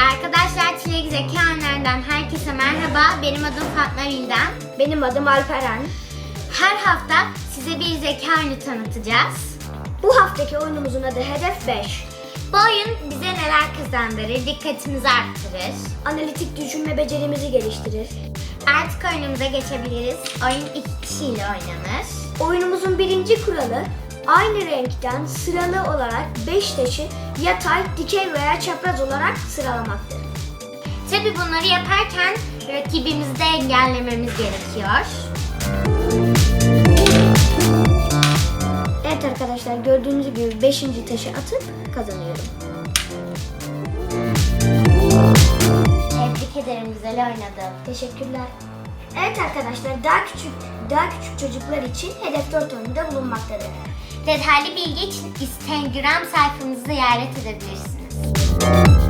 Arkadaşlar Çilek Zeka Önler'den herkese merhaba. Benim adım Fatma Vildan. Benim adım Alperen. Her hafta size bir zeka oyunu tanıtacağız. Bu haftaki oyunumuzun adı Hedef 5. Bu oyun bize neler kazandırır, dikkatimizi arttırır. Analitik düşünme becerimizi geliştirir. Artık oyunumuza geçebiliriz. Oyun iki kişiyle oynanır. Oyunumuzun birinci kuralı aynı renkten sıralı olarak 5 taşı yatay, dikey veya çapraz olarak sıralamaktır. Tabi bunları yaparken rakibimizi de engellememiz gerekiyor. Evet arkadaşlar gördüğünüz gibi 5. taşı atıp kazanıyorum. Tebrik ederim, güzel oynadın. Teşekkürler. Evet arkadaşlar daha küçük daha küçük çocuklar için Hedef 4 oyunu da bulunmaktadır. Detaylı bilgi için Instagram sayfamızı ziyaret edebilirsiniz.